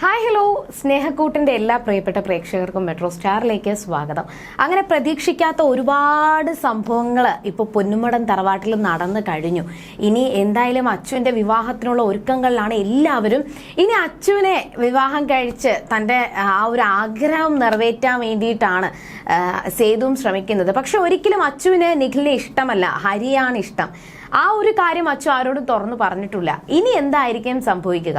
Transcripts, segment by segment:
Hi hello സ്നേഹക്കൂട്ടിന്റെ എല്ലാ പ്രിയപ്പെട്ട പ്രേക്ഷകർക്കും മെട്രോ സ്റ്റാറിലേക്ക് സ്വാഗതം. അങ്ങനെ പ്രതീക്ഷിക്കാത്ത ഒരുപാട് സംഭവങ്ങൾ ഇപ്പോൾ പൊന്നുമടം തറവാട്ടിൽ നടന്നു കഴിഞ്ഞു. ഇനി എന്തായാലും അച്ചുവിന്റെ വിവാഹത്തിനുള്ള ഒരുക്കങ്ങളിലാണ് എല്ലാവരും. ഇനി അച്ചുവിനെ വിവാഹം കഴിച്ച് തന്റെ ആ ഒരു ആഗ്രഹം നിറവേറ്റാൻ വേണ്ടിയിട്ടാണ് സേതുവും ശ്രമിക്കുന്നത്. പക്ഷെ ഒരിക്കലും അച്ചുവിന് നിഖിലിനെ ഇഷ്ടമല്ല. ഹരിയാണ് ഇഷ്ടം. ആ ഒരു കാര്യം അച്ചു ആരോടും തുറന്നു പറഞ്ഞിട്ടില്ല. ഇനി എന്തായിരിക്കും സംഭവിക്കുക?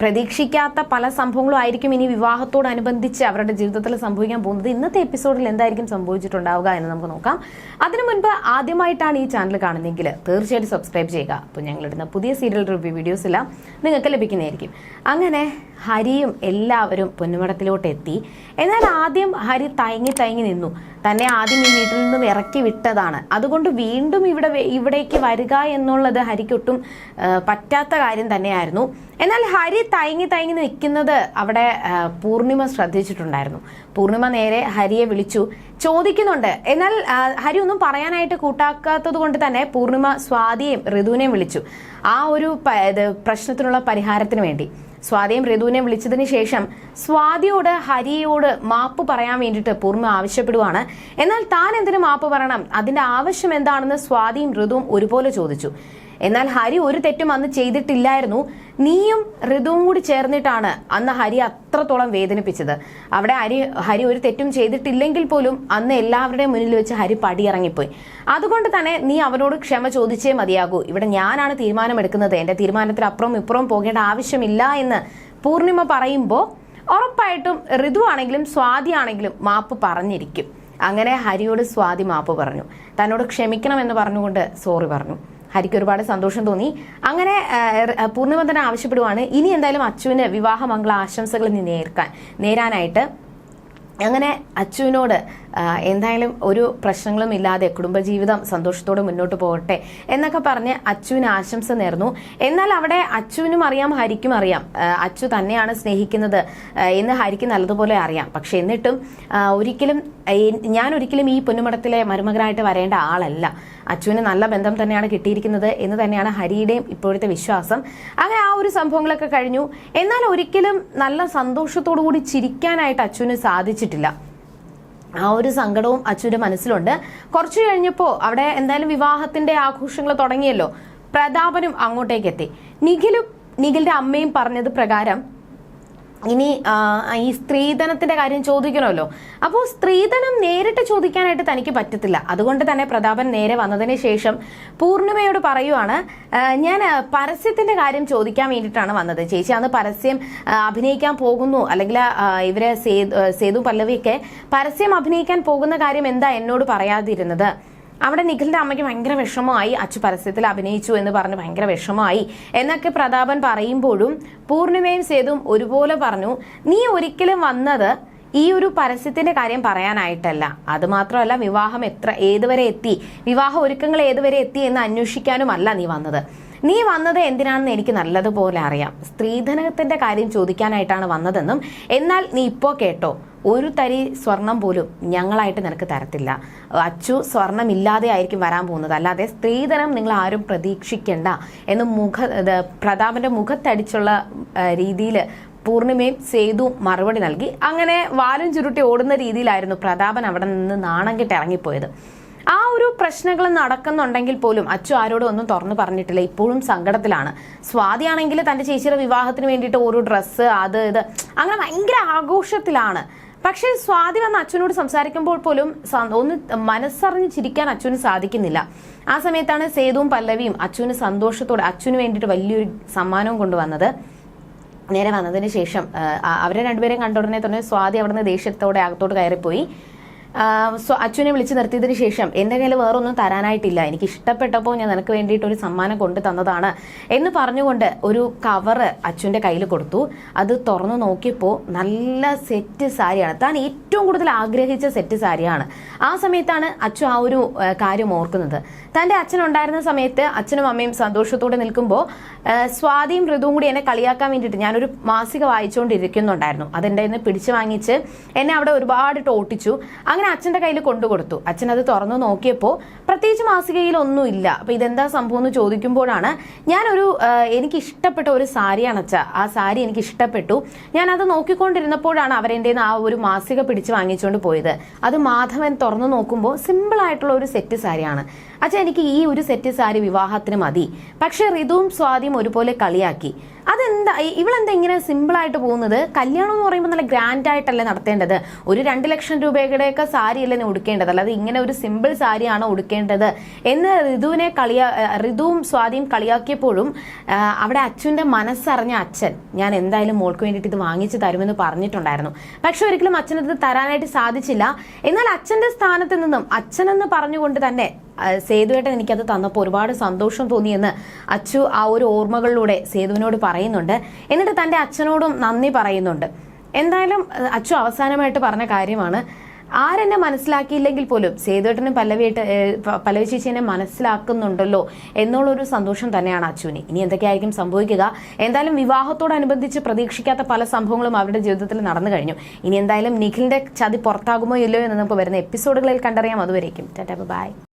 പ്രതീക്ഷിക്കാത്ത പല സംഭവങ്ങളും ആയിരിക്കും ഇനി വിവാഹത്തോടനുബന്ധിച്ച് അവരുടെ ജീവിതത്തിൽ സംഭവിക്കാൻ പോകുന്നത്. ഇന്നത്തെ എപ്പിസോഡിൽ എന്തായിരിക്കും സംഭവിച്ചിട്ടുണ്ടാവുക എന്ന് നമുക്ക് നോക്കാം. അതിനു മുൻപ് ആദ്യമായിട്ടാണ് ഈ ചാനൽ കാണുന്നതെങ്കിൽ തീർച്ചയായിട്ടും സബ്സ്ക്രൈബ് ചെയ്യുക. അപ്പോൾ ഞങ്ങളിടുന്ന പുതിയ സീരിയൽ റിവ്യൂ വീഡിയോസ് എല്ലാം നിങ്ങൾക്ക് ലഭിക്കുന്നതായിരിക്കും. അങ്ങനെ ഹരിയും എല്ലാവരും പൊന്നുമടത്തിലോട്ട് എത്തി എന്നാൽ ആദ്യം ഹരി തയങ്ങി തയങ്ങി നിന്നു. തന്നെ ആദ്യം ഈ വീട്ടിൽ നിന്നും ഇറക്കി വിട്ടതാണ്. അതുകൊണ്ട് വീണ്ടും ഇവിടെ ഇവിടേക്ക് വരിക എന്നുള്ളത് ഹരിക്കൊട്ടും പറ്റാത്ത കാര്യം തന്നെയായിരുന്നു. എന്നാൽ ഹരി തയങ്ങി തയങ്ങി നിൽക്കുന്നത് അവിടെ പൂർണിമ ശ്രദ്ധിച്ചിട്ടുണ്ടായിരുന്നു. പൂർണിമ നേരെ ഹരിയെ വിളിച്ചു. ചോദിക്കുന്നുണ്ട്. എന്നാൽ ഹരി ഒന്നും പറയാനായിട്ട് കൂട്ടാക്കാത്തത് കൊണ്ട് തന്നെ പൂർണിമ സ്വാതിയെയും ഋതുവിനെയും വിളിച്ചു. ആ ഒരു പ്രശ്നത്തിനുള്ള പരിഹാരത്തിന് വേണ്ടി. സ്വാതിയും ഋതുവിനെ വിളിച്ചതിന് ശേഷം സ്വാതിയോട് ഹരിയോട് മാപ്പ് പറയാൻ വേണ്ടിയിട്ട് പൂർണ ആവശ്യപ്പെടുവാണ്. എന്നാൽ താൻ എന്തിനു മാപ്പ് പറയണം? അതിന്റെ ആവശ്യം എന്താണെന്ന് സ്വാതിയും ഋതുവും ഒരുപോലെ ചോദിച്ചു. എന്നാൽ ഹരി ഒരു തെറ്റും അന്ന് ചെയ്തിട്ടില്ലായിരുന്നു. നീയും ഋതുവും കൂടി ചേർന്നിട്ടാണ് അന്ന് ഹരി അത്രത്തോളം വേദനിപ്പിച്ചത്. അവിടെ ഹരി ഹരി ഒരു തെറ്റും ചെയ്തിട്ടില്ലെങ്കിൽ പോലും അന്ന് എല്ലാവരുടെയും മുന്നിൽ വെച്ച് ഹരി പടിയിറങ്ങിപ്പോയി. അതുകൊണ്ട് തന്നെ നീ അവനോട് ക്ഷമ ചോദിച്ചേ മതിയാകൂ. ഇവിടെ ഞാനാണ് തീരുമാനമെടുക്കുന്നത്. എന്റെ തീരുമാനത്തിൽ അപ്പുറം ഇപ്പുറം പോകേണ്ട ആവശ്യമില്ല എന്ന് പൂർണിമ പറയുമ്പോൾ ഉറപ്പായിട്ടും ഋതു ആണെങ്കിലും സ്വാതി ആണെങ്കിലും മാപ്പ് പറഞ്ഞിരിക്കും. അങ്ങനെ ഹരിയോട് സ്വാതി മാപ്പ് പറഞ്ഞു. തന്നോട് ക്ഷമിക്കണമെന്ന് പറഞ്ഞുകൊണ്ട് സോറി പറഞ്ഞു. ഹരിക്ക് ഒരുപാട് സന്തോഷം തോന്നി. അങ്ങനെ പൂർണബന്ധന ആവശ്യപ്പെടുവാണ്. ഇനി എന്തായാലും അച്ചുവിന് വിവാഹമംഗള ആശംസകൾ നേർക്കാൻ നേരാനായിട്ട്. അങ്ങനെ അച്ചുവിനോട് എന്തായാലും ഒരു പ്രശ്നങ്ങളും ഇല്ലാതെ കുടുംബജീവിതം സന്തോഷത്തോടെ മുന്നോട്ട് പോകട്ടെ എന്നൊക്കെ പറഞ്ഞ് അച്ചുവിന് ആശംസ നേർന്നു. എന്നാൽ അവിടെ അച്ചുവിനും അറിയാം ഹരിക്കും അറിയാം. അച്ചു തന്നെയാണ് സ്നേഹിക്കുന്നത്. എന്ന് ഹരിക്ക് നല്ലതുപോലെ അറിയാം. പക്ഷെ എന്നിട്ടും ഒരിക്കലും ഞാൻ ഒരിക്കലും ഈ പൊന്നുമടത്തിലെ മരുമകനായിട്ട് വരേണ്ട ആളല്ല. അച്ചുവിന് നല്ല ബന്ധം തന്നെയാണ് കിട്ടിയിരിക്കുന്നത് എന്ന് തന്നെയാണ് ഹരിയുടെയും ഇപ്പോഴത്തെ വിശ്വാസം. അങ്ങനെ ആ ഒരു സംഭവങ്ങളൊക്കെ കഴിഞ്ഞു. എന്നാൽ ഒരിക്കലും നല്ല സന്തോഷത്തോടു കൂടി ചിരിക്കാനായിട്ട് അച്ചുവിന് സാധിച്ചിട്ടില്ല. ആ ഒരു സങ്കടവും അച്ചുവിന്റെ മനസ്സിലുണ്ട്. കുറച്ചു കഴിഞ്ഞപ്പോൾ അവിടെ എന്തായാലും വിവാഹത്തിന്റെ ആഘോഷങ്ങൾ തുടങ്ങിയല്ലോ. പ്രതാപനും അങ്ങോട്ടേക്ക് എത്തി നിഖിലും നിഖിലിന്റെ അമ്മയും പറഞ്ഞത് പ്രകാരം ഇനി ഈ സ്ത്രീധനത്തിന്റെ കാര്യം ചോദിക്കണമല്ലോ. അപ്പോൾ സ്ത്രീധനം നേരിട്ട് ചോദിക്കാനായിട്ട് തനിക്ക് പറ്റത്തില്ല. അതുകൊണ്ട് തന്നെ പ്രതാപൻ നേരെ വന്നതിന് ശേഷം പൂർണിമയോട് പറയുവാണ് ഞാൻ പരസ്യത്തിന്റെ കാര്യം ചോദിക്കാൻ വേണ്ടിയിട്ടാണ് വന്നത്. ചേച്ചി അന്ന് പരസ്യം അഭിനയിക്കാൻ പോകുന്നു. അല്ലെങ്കിൽ ഇവരെ സേതു പല്ലവിയൊക്കെ പരസ്യം അഭിനയിക്കാൻ പോകുന്ന കാര്യം എന്താ എന്നോട് പറയാതിരുന്നത്? അവിടെ നിഖിലിന്റെ അമ്മയ്ക്ക് ഭയങ്കര വിഷമമായി അച്ചു പരസ്യത്തിൽ അഭിനയിച്ചു എന്ന് പറഞ്ഞ് ഭയങ്കര വിഷമമായി. എന്നൊക്കെ പ്രതാപൻ പറയുമ്പോഴും പൂർണിമയും സേതും ഒരുപോലെ പറഞ്ഞു നീ ഒരിക്കലും വന്നത് ഈ ഒരു പരസ്യത്തിന്റെ കാര്യം പറയാനായിട്ടല്ല. അത് മാത്രമല്ല വിവാഹം എത്ര ഏതുവരെ എത്തി? വിവാഹ ഒരുക്കങ്ങൾ ഏതുവരെ എത്തി എന്ന് അന്വേഷിക്കാനുമല്ല നീ വന്നത്. നീ വന്നത് എന്തിനാണെന്ന് എനിക്ക് നല്ലതുപോലെ അറിയാം. സ്ത്രീധനത്തിന്റെ കാര്യം ചോദിക്കാനായിട്ടാണ് വന്നതെന്നും എന്നാൽ നീ ഇപ്പോ കേട്ടോ. ഒരു തരി സ്വർണം പോലും ഞങ്ങളായിട്ട് നിനക്ക് തരത്തില്ല. അച്ചു സ്വർണം ഇല്ലാതെ ആയിരിക്കും വരാൻ പോകുന്നത്. അല്ലാതെ സ്ത്രീധനം നിങ്ങൾ ആരും പ്രതീക്ഷിക്കേണ്ട എന്ന് മുഖ പ്രതാപന്റെ മുഖത്തടിച്ചുള്ള രീതിയിൽ പൂർണിമയും സേതുവും മറുപടി നൽകി. അങ്ങനെ വാലും ചുരുട്ടി ഓടുന്ന രീതിയിലായിരുന്നു പ്രതാപൻ അവിടെ നിന്ന് നാണം കെട്ട് ഇറങ്ങിപ്പോയത്. ആ ഒരു പ്രശ്നങ്ങൾ നടക്കുന്നുണ്ടെങ്കിൽ പോലും അച്ചു ആരോടും ഒന്നും തുറന്നു പറഞ്ഞിട്ടില്ല. ഇപ്പോഴും സങ്കടത്തിലാണ്. സ്വാതിയാണെങ്കിൽ തന്റെ ചേച്ചിയുടെ വിവാഹത്തിന് വേണ്ടിയിട്ട് ഓരോ ഡ്രസ്സ് അത് ഇത് അങ്ങനെ ഭയങ്കര ആഘോഷത്തിലാണ്. പക്ഷേ സ്വാതി വന്ന് അച്ഛനോട് സംസാരിക്കുമ്പോൾ പോലും ഒന്ന് മനസ്സറിഞ്ഞ് ചിരിക്കാൻ അച്ഛന് സാധിക്കുന്നില്ല. ആ സമയത്താണ് സേതുവും പല്ലവിയും അച്ഛന് സന്തോഷത്തോടെ അച്ഛന് വേണ്ടിയിട്ട് വലിയൊരു സമ്മാനവും കൊണ്ടുവന്നത്. നേരെ വന്നതിന് ശേഷം അവരെ രണ്ടുപേരെയും കണ്ട ഉടനെ തന്നെ സ്വാതി അവിടുന്ന് ദേഷ്യത്തോടെ അകത്തോട്ട് കയറിപ്പോയി. സ്വ- അച്ഛനെ വിളിച്ചു നിർത്തിയതിന് ശേഷം എന്റെ കയ്യിൽ വേറൊന്നും തരാനായിട്ടില്ല. എനിക്ക് ഇഷ്ടപ്പെട്ടപ്പോൾ ഞാൻ നിനക്ക് വേണ്ടിയിട്ട് ഒരു സമ്മാനം കൊണ്ടു തന്നതാണ് എന്ന് പറഞ്ഞുകൊണ്ട് ഒരു കവറ് അച്ഛന്റെ കയ്യിൽ കൊടുത്തു. അത് തുറന്നു നോക്കിയപ്പോൾ നല്ല സെറ്റ് സാരിയാണ്. താൻ ഏറ്റവും കൂടുതൽ ആഗ്രഹിച്ച സെറ്റ് സാരിയാണ്. ആ സമയത്താണ് അച്ഛൻ ആ ഒരു കാര്യം ഓർക്കുന്നത്. തന്റെ അച്ഛൻ ഉണ്ടായിരുന്ന സമയത്ത് അച്ഛനും അമ്മയും സന്തോഷത്തോടെ നിൽക്കുമ്പോൾ സ്വാതിയും ഋതുവും കൂടി എന്നെ കളിയാക്കാൻ വേണ്ടിയിട്ട് ഞാനൊരു മാസിക വായിച്ചുകൊണ്ടിരിക്കുന്നുണ്ടായിരുന്നു അതെന്റെ പിടിച്ചു വാങ്ങിച്ച് എന്നെ അവിടെ ഒരുപാട് ടോട്ടിച്ചു അങ്ങനെ അച്ഛന്റെ കയ്യിൽ കൊണ്ടുകൊടുത്തു. അച്ഛൻ അത് തുറന്നു നോക്കിയപ്പോൾ പ്രത്യേകിച്ച് മാസികയിൽ ഒന്നുമില്ല അപ്പോൾ ഇതെന്താ സംഭവം എന്ന് ചോദിക്കുമ്പോഴാണ് ഞാനൊരു എനിക്ക് ഇഷ്ടപ്പെട്ട ഒരു സാരിയാണ് അച്ഛ. ആ സാരി എനിക്ക് ഇഷ്ടപ്പെട്ടു ഞാൻ അത് നോക്കിക്കൊണ്ടിരുന്നപ്പോഴാണ് അവരെന്റെ ആ ഒരു മാസിക പിടിച്ച് വാങ്ങിച്ചുകൊണ്ട് പോയത്. അത് മാധവൻ തുറന്നു നോക്കുമ്പോൾ സിമ്പിൾ ആയിട്ടുള്ള ഒരു സെറ്റ് സാരിയാണ്. അച്ഛ എനിക്ക് ഈ ഒരു സെറ്റ് സാരി വിവാഹത്തിന് മതി. പക്ഷേ ഋതുവും സ്വാതിയും ഒരുപോലെ കളിയാക്കി. അതെന്താ ഇ- ഇവളെന്താ ഇങ്ങനെ സിമ്പിൾ ആയിട്ട് പോകുന്നത്? കല്യാണം എന്ന് പറയുമ്പോൾ നല്ല ഗ്രാൻഡ് ആയിട്ടല്ലേ നടത്തേണ്ടത്? ഒരു രണ്ട് ലക്ഷം രൂപയുടെയൊക്കെ സാരി അല്ലേ നീ ഉടുക്കേണ്ടത്? അല്ലാതെ ഇങ്ങനെ ഒരു സിമ്പിൾ സാരിയാണ് ഉടുക്കേണ്ടത്? എന്ന് ഋതുവിനെ കളിയാ ഋതുവും സ്വാതിയും കളിയാക്കിയപ്പോഴും അവിടെ അച്ഛന്റെ മനസ്സറിഞ്ഞ അച്ഛൻ ഞാൻ എന്തായാലും മോൾക്ക് വേണ്ടിയിട്ട് ഇത് വാങ്ങിച്ചു തരുമെന്ന് പറഞ്ഞിട്ടുണ്ടായിരുന്നു. പക്ഷെ ഒരിക്കലും അച്ഛനത് തരാനായിട്ട് സാധിച്ചില്ല. എന്നാൽ അച്ഛന്റെ സ്ഥാനത്ത് നിന്നും അച്ഛനെന്ന് പറഞ്ഞുകൊണ്ട് തന്നെ സേതുവേട്ടൻ എനിക്കത് തന്നപ്പോൾ ഒരുപാട് സന്തോഷം തോന്നിയെന്ന് അച്ചു ആ ഒരു ഓർമ്മകളിലൂടെ സേതുവിനോട് പറയുന്നുണ്ട്. എന്നിട്ട് തന്റെ അച്ഛനോടും നന്ദി പറയുന്നുണ്ട്. എന്തായാലും അച്ചു അവസാനമായിട്ട് പറഞ്ഞ കാര്യമാണ്. ആരെന്നെ മനസ്സിലാക്കിയില്ലെങ്കിൽ പോലും സേതുവേട്ടനും പല്ലവിയേട്ട് പല്ലവി ചേച്ചീനെ മനസ്സിലാക്കുന്നുണ്ടല്ലോ എന്നുള്ളൊരു സന്തോഷം തന്നെയാണ് അച്ചുവിന്. ഇനി എന്തൊക്കെയായിരിക്കും സംഭവിക്കുക? എന്തായാലും വിവാഹത്തോടനുബന്ധിച്ച് പ്രതീക്ഷിക്കാത്ത പല സംഭവങ്ങളും അവരുടെ ജീവിതത്തിൽ നടന്നു കഴിഞ്ഞു. ഇനി എന്തായാലും നിഖിലിന്റെ ചതി പുറത്താകുമോ ഇല്ലയോ എന്ന് നമുക്ക് വരുന്ന എപ്പിസോഡുകളിൽ കണ്ടറിയാം. അതുവരേക്കും. Tata bye.